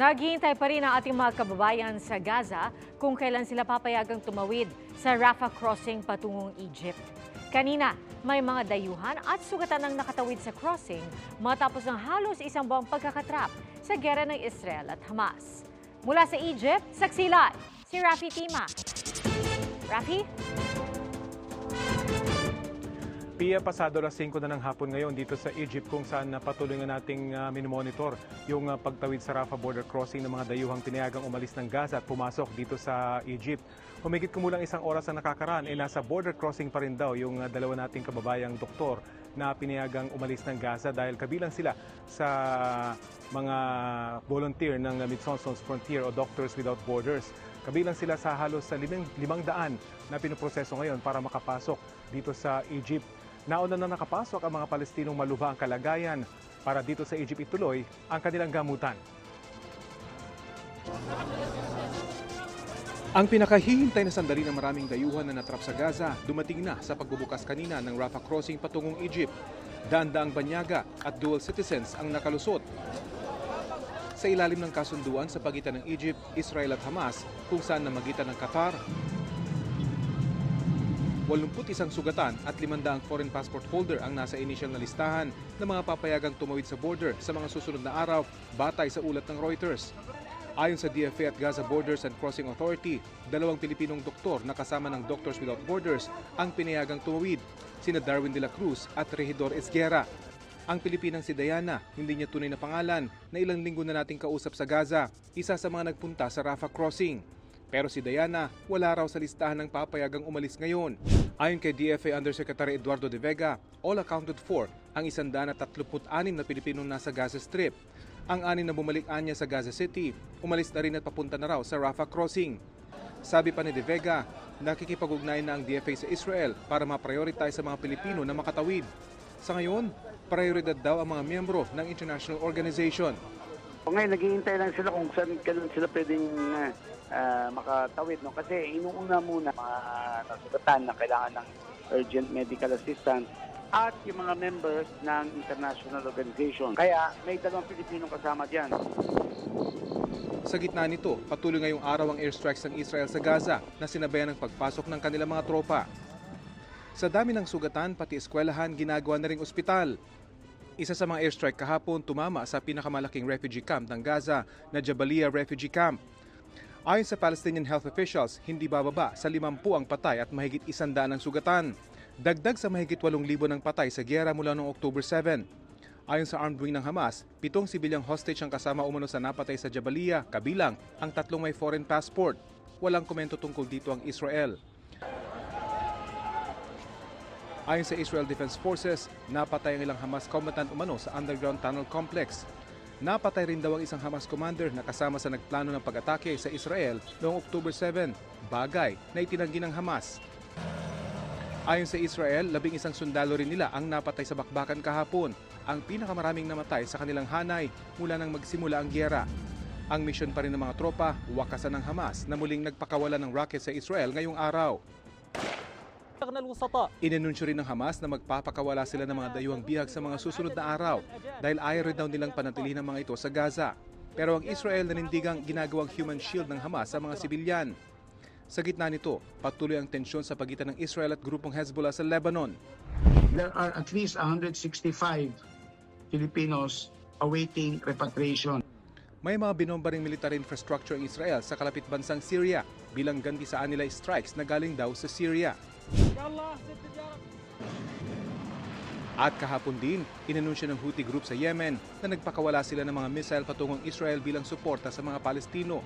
Naghihintay pa rin ang ating mga kababayan sa Gaza kung kailan sila papayagang tumawid sa Rafah crossing patungong Egypt. Kanina, may mga dayuhan at sugatan ng nakatawid sa crossing matapos ng halos isang buwang pagkakatrap sa gera ng Israel at Hamas. Mula sa Egypt, saksilan, si Rafi Tima. Rafi? Pia, pasado alas 5 na ng hapon ngayon dito sa Egypt kung saan patuloy nga nating uh, minomonitor yung ah, pagtawid sa Rafah border crossing ng mga dayuhang tinayagang umalis ng Gaza at pumasok dito sa Egypt. Humigit kumulang isang oras na nakakaraan, eh nasa border crossing pa rin daw yung ah, dalawa nating kababayang doktor na pinayagang umalis ng Gaza dahil kabilang sila sa mga volunteer ng Médecins Sans Frontières o Doctors Without Borders. Kabilang sila sa halos sa limang, limang daan na pinoproseso ngayon para makapasok dito sa Egypt. Nauna na nakapasok ang mga Palestinong malubha ang kalagayan para dito sa Egypt ituloy ang kanilang gamutan. Ang pinakahihintay na sandali ng maraming dayuhan na natrap sa Gaza dumating na sa pagbubukas kanina ng Rafah Crossing patungong Egypt. Daan-daang banyaga at dual citizens ang nakalusot. Sa ilalim ng kasunduan sa pagitan ng Egypt, Israel at Hamas kung saan namagitan ng Qatar, 81 sugatan at 500 foreign passport holder ang nasa initial na listahan ng mga papayagang tumawid sa border sa mga susunod na araw batay sa ulat ng Reuters. Ayon sa DFA at Gaza Borders and Crossing Authority, dalawang Pilipinong doktor na kasama ng Doctors Without Borders ang pinayagang tumawid, sina Darwin de la Cruz at Regidor Esguera. Ang Pilipinang si Diana, hindi niya tunay na pangalan, na ilang linggo na nating kausap sa Gaza, isa sa mga nagpunta sa Rafah Crossing. Pero si Diana, wala raw sa listahan ng papayagang umalis ngayon. Ayon kay DFA Undersecretary Eduardo de Vega, all accounted for ang 136 na Pilipinong nasa Gaza Strip. Ang anin na bumalik anya sa Gaza City, umalis na rin at papunta na raw sa Rafah Crossing. Sabi pa ni De Vega, nakikipag-ugnayan na ang DFA sa Israel para ma-prioritize sa mga Pilipino na makatawid. Sa ngayon, prioridad daw ang mga miyembro ng international organization. O ngayon, naghihintay lang sila kung saan kailan sila pwedeng ah, ah, makatawid. No? Kasi inuuna muna mga nasugatan na kailangan ng urgent medical assistance at yung mga members ng international organization. Kaya may dalawang Pilipinong kasama dyan. Sa gitna nito, patuloy ngayong araw ang airstrikes ng Israel sa Gaza na sinabayan ng pagpasok ng kanilang mga tropa. Sa dami ng sugatan, pati eskwelahan, ginagawa na ring ospital. Isa sa mga airstrike kahapon tumama sa pinakamalaking refugee camp ng Gaza na Jabalia Refugee Camp. Ayon sa Palestinian health officials, hindi bababa sa 50 ang patay at mahigit isandaan ang sugatan. Dagdag sa mahigit 8,000 ng patay sa giyera mula noong October 7. Ayon sa armed wing ng Hamas, pitong sibilyang hostage ang kasama umano sa napatay sa Jabalia, kabilang ang tatlong may foreign passport. Walang komento tungkol dito ang Israel. Ayon sa Israel Defense Forces, napatay ang ilang Hamas combatant umano sa underground tunnel complex. Napatay rin daw ang isang Hamas commander na kasama sa nagplano ng pag-atake sa Israel noong October 7, bagay na itinanggi ng Hamas. Ayon sa Israel, labing isang sundalo rin nila ang napatay sa bakbakan kahapon, ang pinakamaraming namatay sa kanilang hanay mula nang magsimula ang gyera. Ang misyon pa rin ng mga tropa, wakasan ng Hamas na muling nagpakawala ng rocket sa Israel ngayong araw. Inanunsyo rin ng Hamas na magpapakawala sila ng mga dayuhang bihag sa mga susunod na araw dahil ayaw rin daw nilang panatilihin ang mga ito sa Gaza. Pero ang Israel nanindigang ginagawang human shield ng Hamas sa mga sibilyan. Sa gitna nito, patuloy ang tensyon sa pagitan ng Israel at grupong Hezbollah sa Lebanon. there are at least 165 Filipinos awaiting repatriation. May mga binomba ring military infrastructure ang Israel sa kalapit bansang Syria bilang ganti sa anilay strikes na galing daw sa Syria. At kahapon din, inanunsyo ng Houthi group sa Yemen na nagpakawala sila ng mga missile patungong Israel bilang suporta sa mga Palestino.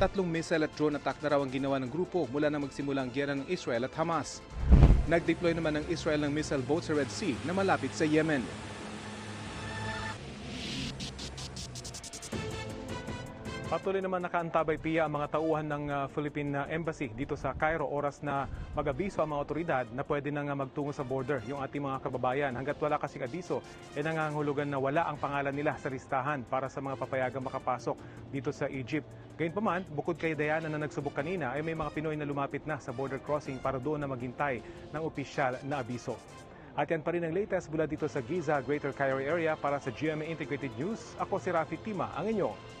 Tatlong missile at drone attack na raw ang ginawa ng grupo mula na magsimula ang gyera ng Israel at Hamas. Nag-deploy naman ng Israel ng missile boat sa Red Sea na malapit sa Yemen. Patuloy naman nakaantabay piya ang mga tauhan ng uh, Philippine uh, Embassy dito sa Cairo oras na mag-abiso ang mga otoridad na pwede nang uh, magtungo sa border yung ating mga kababayan. Hanggat wala kasing abiso, eh nangangahulugan na wala ang pangalan nila sa listahan para sa mga papayagang makapasok dito sa Egypt. Gayunpaman, bukod kay Diana na nagsubok kanina, ay may mga Pinoy na lumapit na sa border crossing para doon na maghintay ng opisyal na abiso. At yan pa rin ang latest mula dito sa Giza, Greater Cairo area para sa GMA Integrated News. Ako si Rafi Tima, ang inyong